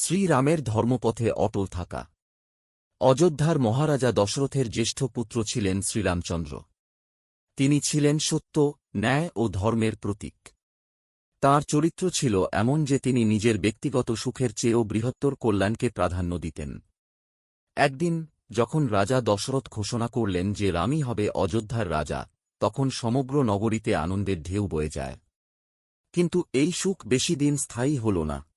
শ্রীরামের ধর্মপথে অটল থাকা। অযোধ্যার মহারাজা দশরথের জ্যেষ্ঠ পুত্র ছিলেন শ্রীরামচন্দ্র। তিনি ছিলেন সত্য, ন্যায় ও ধর্মের প্রতীক। তার চরিত্র ছিল এমন যে তিনি নিজের ব্যক্তিগত সুখের চেয়েও বৃহত্তর কল্যাণকে প্রাধান্য দিতেন। একদিন, যখন রাজা দশরথ ঘোষণা করলেন যে রামই হবে অযোধ্যার রাজা, তখন সমগ্র নগরীতে আনন্দের ঢেউ বয়ে যায়। কিন্তু এই সুখ বেশি দিন স্থায়ী হল না।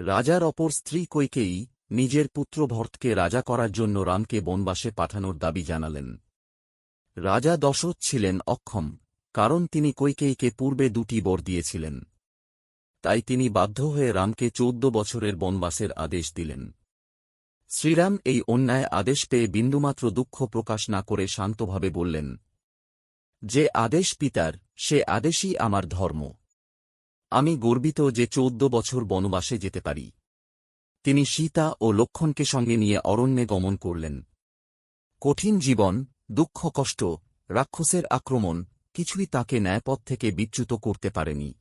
রাজার অপর স্ত্রী কৈকেয়ী নিজের পুত্র ভরতকে রাজা করার জন্য রামকে বনবাসে পাঠানোর দাবি জানালেন। রাজা দশরথ ছিলেন অক্ষম, কারণ তিনি কৈকেয়ীকে পূর্বে দুটি বর দিয়েছিলেন। তাই তিনি বাধ্য হয়ে রামকে চৌদ্দ বছরের বনবাসের আদেশ দিলেন। শ্রীরাম এই অন্যায় আদেশ পেয়ে বিন্দুমাত্র দুঃখ প্রকাশ না করে শান্তভাবে বললেন, যে আদেশ পিতার, সে আদেশই আমার ধর্ম। আমি গর্বিত যে চৌদ্দ বছর বনবাসে যেতে পারি। তিনি সীতা ও লক্ষণকে সঙ্গে নিয়ে অরণ্যে গমন করলেন। কঠিন জীবন, দুঃখ কষ্ট, রাক্ষসের আক্রমণ, কিছুই তাকে ন্যায়পথ থেকে বিচ্যুত করতে পারেনি।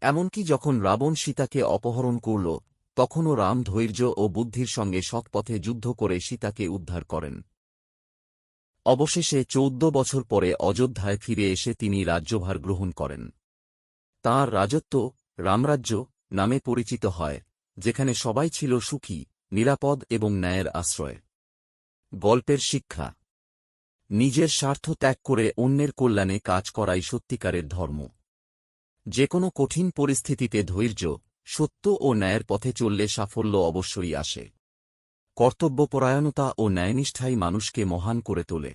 এমনকি যখন রাবণ সীতাকে অপহরণ করল, তখনও রাম ধৈর্য ও বুদ্ধির সঙ্গে সৎপথে যুদ্ধ করে সীতাকে উদ্ধার করেন। অবশেষে চৌদ্দ বছর পরে অযোধ্যায় ফিরে এসে তিনি রাজ্যভার গ্রহণ করেন। তাঁর রাজত্ব রামরাজ্য নামে পরিচিত হয়, যেখানে সবাই ছিল সুখী, নিরাপদ এবং ন্যায়ের আশ্রয়। গল্পের শিক্ষা। নিজের স্বার্থ ত্যাগ করে অন্যের কল্যাণে কাজ করাই সত্যিকারের ধর্ম। যে কোনো কঠিন পরিস্থিতিতে ধৈর্য, সত্য ও ন্যায়ের পথে চললে সাফল্য অবশ্যই আসে। কর্তব্যপরায়ণতা ও ন্যায়নিষ্ঠাই মানুষকে মহান করে তোলে।